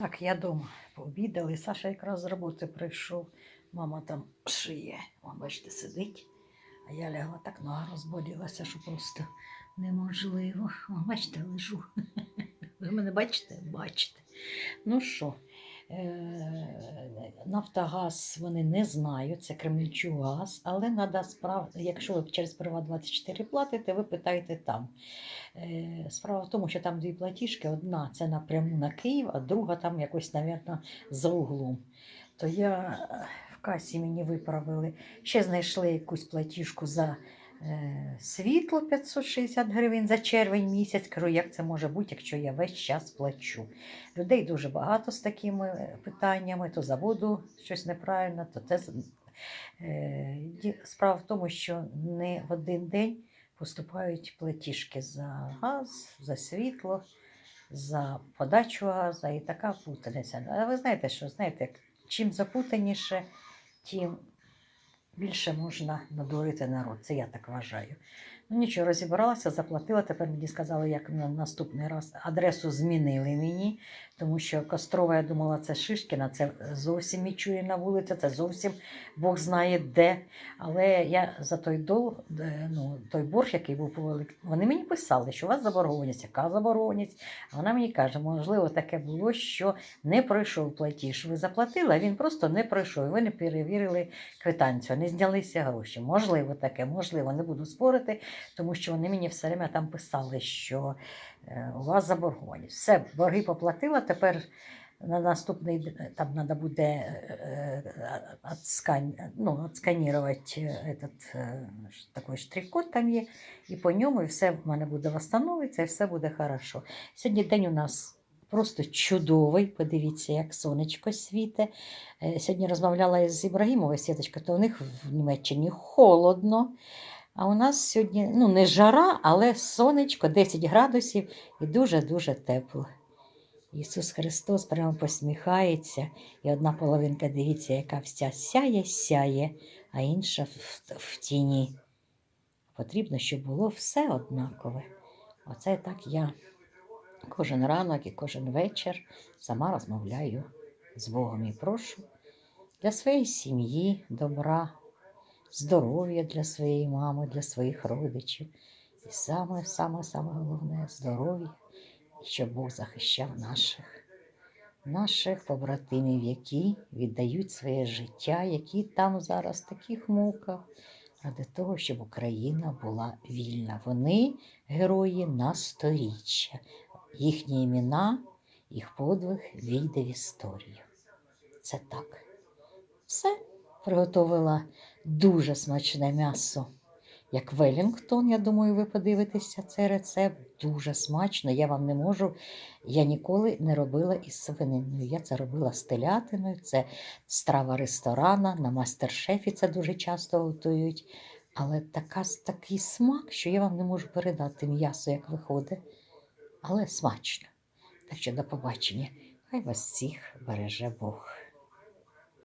Так, я дома пообідали. Саша якраз з роботи прийшов. Мама там шиє. О, бачите, сидить. А я лягла так нога розболілася, що просто неможливо. О, бачите, лежу. Ви мене бачите? Бачите. Ну що, Нафтогаз вони не знають, це Кремльчугаз, але надо справ... якщо ви через Приват 24 платите, ви питаєте там. Е, Справа в тому, що там дві платіжки: одна це напряму на Київ, а друга там якось, мабуть, за углом. То я е, в касі мені виправили. Ще знайшли якусь платіжку за е, світло 560 гривень за червень місяць. Кажу, як це може бути, якщо я весь час плачу. Людей дуже багато з такими питаннями: то за воду щось неправильно, то те. Е, Справа в тому, що не в один день поступають платіжки за газ, за світло, за подачу газу і така путаниця. А ви знаєте, що знаєте, чим запутаніше, тим більше можна надурити народ. Це я так вважаю. Ну нічого, розібралася, заплатила. Тепер мені сказали, як на наступний раз адресу змінили мені, тому що Кострова, я думала, це Шишкіна, це зовсім Мічуріна вулиця, це зовсім Бог знає де. Але я за той дол, е, ну, той борг, який був по велик- вони мені писали, що у вас заборгованість, яка заборгованість. А вона мені каже, можливо, таке було, що не пройшов платіж. Ви заплатили, а він просто не пройшов. І ви не перевірили квитанцію, знялися гроші. Можливо, таке, можливо, не буду спорити, тому що вони мені все время там писали, що е, у вас заборгованість. Все, борги поплатила, тепер. На наступний там треба буде е, е, отскан, ну, отсканувати этот, такий штрих-код там є, і по ньому і все в мене буде встановиться, і все буде хорошо. Сьогодні день у нас просто чудовий. Подивіться, як сонечко світе. Е, Сьогодні розмовляла із Ібрагімовою Світочкою, то у них в Німеччині холодно. А у нас сьогодні ну, не жара, але сонечко 10 градусів і дуже-дуже тепло. Ісус Христос прямо посміхається, і одна половинка, дивіться, яка вся сяє, сяє, а інша в, в тіні. Потрібно, щоб було все однакове. Оце так я кожен ранок і кожен вечір сама розмовляю з Богом і прошу для своєї сім'ї добра, здоров'я для своєї мами, для своїх родичів. І саме, саме, саме головне здоров'я, і щоб Бог захищав наших, наших побратимів, які віддають своє життя, які там зараз в таких муках, ради того, щоб Україна була вільна. Вони герої на сторіччя. Їхні імена, їх подвиг війде в історію. Це так. Все приготовила дуже смачне м'ясо. Як Велінгтон, я думаю, ви подивитеся цей рецепт. Дуже смачно. Я вам не можу. Я ніколи не робила із свининою. Я це робила з телятиною. Це страва ресторана. На мастер-шефі це дуже часто готують. Але така, такий смак, що я вам не можу передати м'ясо, як виходить. Але смачно. Так що до побачення. Хай вас всіх береже Бог.